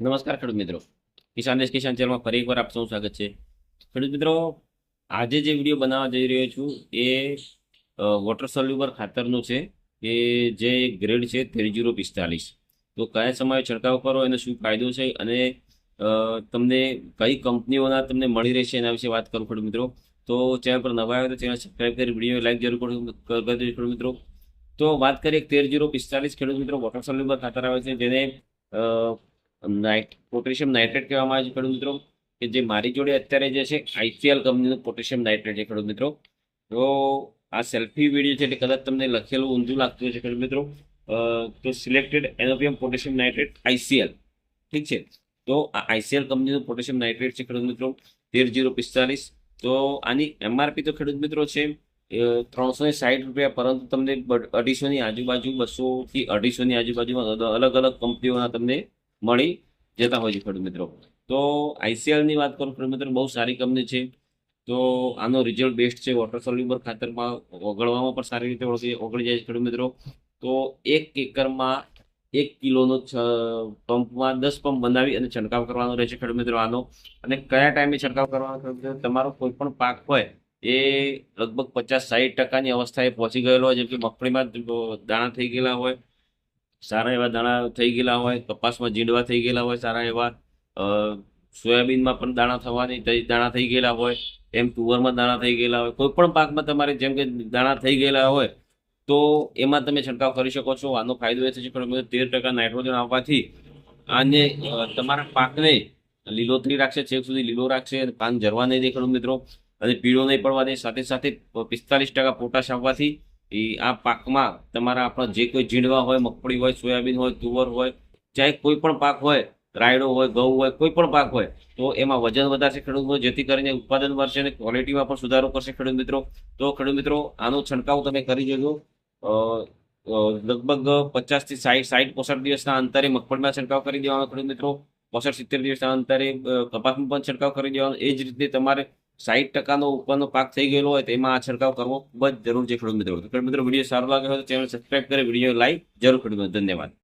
નમસ્કાર ખેડૂત મિત્રો. કિસાન દેશ કિસાન ચેનલમાં ફરી એકવાર આપ સૌ સ્વાગત છે. ખેડૂત મિત્રો, આજે જે વીડિયો બનાવવા જઈ રહ્યો છું એ વોટર સોલ્યુબર ખાતરનું છે કે જે ગ્રેડ છે તેર જીરો પિસ્તાલીસ. તો કયા સમયે છંટકાવ કરો, એનો શું ફાયદો છે અને તમને કઈ કંપનીઓના તમને મળી રહેશે એના વિશે વાત કરું ખેડૂત મિત્રો. તો ચેનલ પર નવા આવ્યો તો ચેનલ સબસ્ક્રાઈબ કરી વીડિયો લાઈક જરૂર કરો ખેડૂત મિત્રો. તો વાત કરીએ, તેર જીરો પિસ્તાલીસ ખેડૂત મિત્રો વોટર સોલ્યુબર ખાતર આવે છે, જેને નાઇટ પોટેશિયમ નાઇટ્રેટ કહેવામાં આવે છે, ખેડૂત મિત્રો. કે જે મારી જોડે અત્યારે જે છે આઈસીએલ કંપનીનું પોટેશિયમ નાઇટ્રેટ છે, ખેડૂત મિત્રો. તો આ સેલ્ફી વીડિયો છે, એટલે કદાચ તમને લખેલું ઊંધું લાગતું હશે, ખેડૂત મિત્રો. તો સિલેક્ટેડ એનોપિયમ પોટેશિયમ નાઇટ્રેટ આઈસીએલ ઠીક છે? તો આ આઈસીએલ કંપનીનું પોટેશિયમ નાઇટ્રેટ છે, ખેડૂત મિત્રો. તેર જીરો પિસ્તાલીસ. તો આની એમઆરપી તો ખેડૂત મિત્રો છે ત્રણસો ને સાઠ રૂપિયા, પરંતુ તમને અઢીસોની આજુબાજુ બસોથી અઢીસોની આજુબાજુમાં અલગ અલગ કંપનીઓના તમને મળી જતા હોય છે ખેડૂત મિત્રો. તો આઈસીએલની વાત કરું ખેડૂત મિત્રો, બહુ સારી કંપની છે. તો આનો રિઝલ્ટ બેસ્ટ છે વોટર સોલ્યુબર ખાતરમાં ઓગળવામાં પણ સારી રીતે ઓળખી ઓગળી જાય છે ખેડૂત મિત્રો. તો એક એકરમાં એક કિલોનો છ- પંપમાં દસ પંપ બનાવી અને છંટકાવ કરવાનો રહેશે ખેડૂત મિત્રો આનો. અને કયા ટાઈમે છંટકાવ કરવાનો ખેડૂત તમારો કોઈ પણ પાક હોય એ લગભગ પચાસ સાઠ ટકાની અવસ્થાએ પહોંચી ગયેલો હોય, જેમ કે મગફળીમાં દાણા થઈ ગયેલા હોય સારા એવા દાણા થઈ ગયેલા હોય, કપાસમાં જીંડવા થઈ ગયેલા હોય, સારા એવા સોયાબીનમાં પણ દાણા થવાની દાણા થઈ ગયેલા હોય, એમ તુવરમાં દાણા થઈ ગયેલા હોય, કોઈ પણ પાકમાં તમારે જેમ કે દાણા થઈ ગયેલા હોય, તો એમાં તમે છંટકાવ કરી શકો છો. આનો ફાયદો એ થશે કે તેર ટકા નાઇટ્રોજન આવવાથી આને તમારા પાકને લીલોતરી રાખશે, છેક સુધી લીલો રાખશે પાન જરવા નહીં દે મિત્રો. અને પીળો નહીં પડવા દે સાથે સાથે પિસ્તાલીસ ટકા પોટાશ આવવાથી એ આ પાકમાં તમારા આપણા જે કોઈ ઝીંડવા હોય મગફળી હોય સોયાબીન હોય તુવર હોય ચાહે કોઈ પણ પાક હોય રાયડો હોય ઘઉં હોય કોઈ પણ પાક હોય તો એમાં વજન વધારશે ખેડૂત જેથી કરીને ઉત્પાદન વધશે અને ક્વોલિટીમાં પણ સુધારો કરશે ખેડૂત મિત્રો. તો ખેડૂત મિત્રો આનો છંટકાવ તમે કરી અ, લગભગ પચાસથી સાઠ સાઠ પોસઠ દિવસના અંતરે મગફળીમાં છંટકાવ કરી દેવાનો ખેડૂત મિત્રો. પોસઠ સિત્તેર દિવસના અંતરે કપાસમાં પણ છંટકાવ કરી દેવાનો. એ જ રીતે તમારે સાઠ ટકાનો ઉપરનો પાક થઈ ગયેલો હોય તેમાં આ છંટકાવ કરવો ખૂબ જ જરૂર છે ખેડૂત મિત્રો. ખેડૂત મિત્રો, વીડિયો સારો લાગે હોય તો ચેનલ સબસ્ક્રાઈબ કરી, વીડિયો લાઈક જરૂર ખેડૂત ધન્યવાદ.